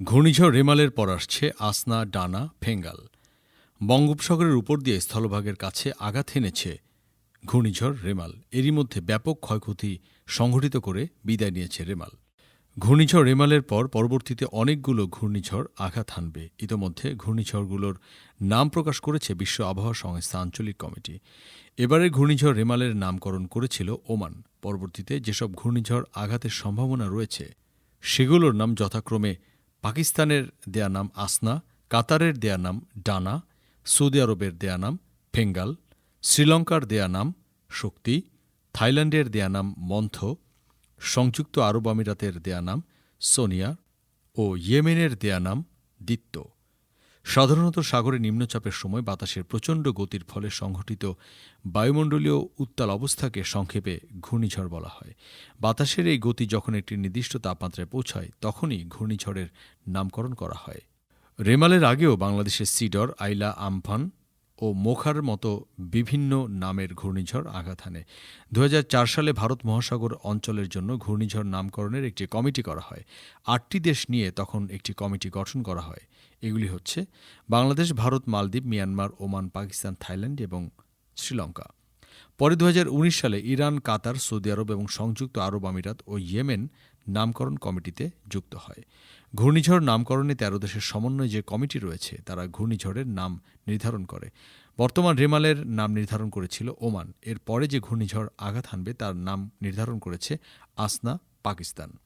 ঘূর্ণিঝড় রেমালের পর আসছে আসনা, ডানা, ফেঙ্গাল। বঙ্গোপসাগরের উপর দিয়ে স্থলভাগের কাছে আঘাত হেনেছে ঘূর্ণিঝড় রেমাল। এরই মধ্যে ব্যাপক ক্ষয়ক্ষতি সংঘটিত করে বিদায় নিয়েছে রেমাল। ঘূর্ণিঝড় রেমালের পর পরবর্তীতে অনেকগুলো ঘূর্ণিঝড় আঘাত হানবে। ইতোমধ্যে ঘূর্ণিঝড়গুলোর নাম প্রকাশ করেছে বিশ্ব আবহাওয়া সংস্থা আঞ্চলিক কমিটি। এবারের ঘূর্ণিঝড় রেমালের নামকরণ করেছিল ওমান। পরবর্তীতে যেসব ঘূর্ণিঝড় আঘাতের সম্ভাবনা রয়েছে, সেগুলোর নাম যথাক্রমে পাকিস্তানের দেয়া নাম আসনা, কাতারের দেয়া নাম ডানা, সৌদি আরবের দেয়া নাম ফেঙ্গাল, শ্রীলঙ্কার দেয়া নাম শক্তি, থাইল্যান্ডের দেয়া নাম মন্থ, সংযুক্ত আরব আমিরাতের দেয়া নাম সোনিয়া ও ইয়েমেনের দেয়া নাম দিত্য সাধারণত সাগরে নিম্নচাপের সময় বাতাসের প্রচণ্ড গতির ফলে সংঘটিত বায়ুমণ্ডলীয় উত্তাল অবস্থাকে সংক্ষেপে ঘূর্ণিঝড় বলা হয়। বাতাসের এই গতি যখন একটি নির্দিষ্ট তাপমাত্রায় পৌঁছায়, তখনই ঘূর্ণিঝড়ের নামকরণ করা হয়। রেমালের আগেও বাংলাদেশের সিডর, আইলা, আমফান ও মোখার মতো বিভিন্ন নামের ঘূর্ণিঝড় আঘাত হানে। দু সালে ভারত মহাসাগর অঞ্চলের জন্য ঘূর্ণিঝড় নামকরণের একটি কমিটি করা হয়। আটটি দেশ নিয়ে তখন একটি কমিটি গঠন করা হয়। এগুলি হচ্ছে বাংলাদেশ, ভারত, মালদ্বীপ, মিয়ানমার, ওমান, পাকিস্তান, থাইল্যান্ড এবং শ্রীলঙ্কা। পরে দুহাজার উনিশ সালে ইরান, কাতার, সৌদি আরব এবং সংযুক্ত আরব আমিরাত ও ইয়েমেন নামকরণ কমিটিতে যুক্ত হয়। ঘূর্ণিঝড় নামকরণে তেরো দেশের সমন্বয়ে যে কমিটি রয়েছে, তারা ঘূর্ণিঝড়ের নাম নির্ধারণ করে। বর্তমান রেমালের নাম নির্ধারণ করেছিল ওমান। এর পরে যে ঘূর্ণিঝড় আঘাত হানবে, তার নাম নির্ধারণ করেছে আসনা, পাকিস্তান।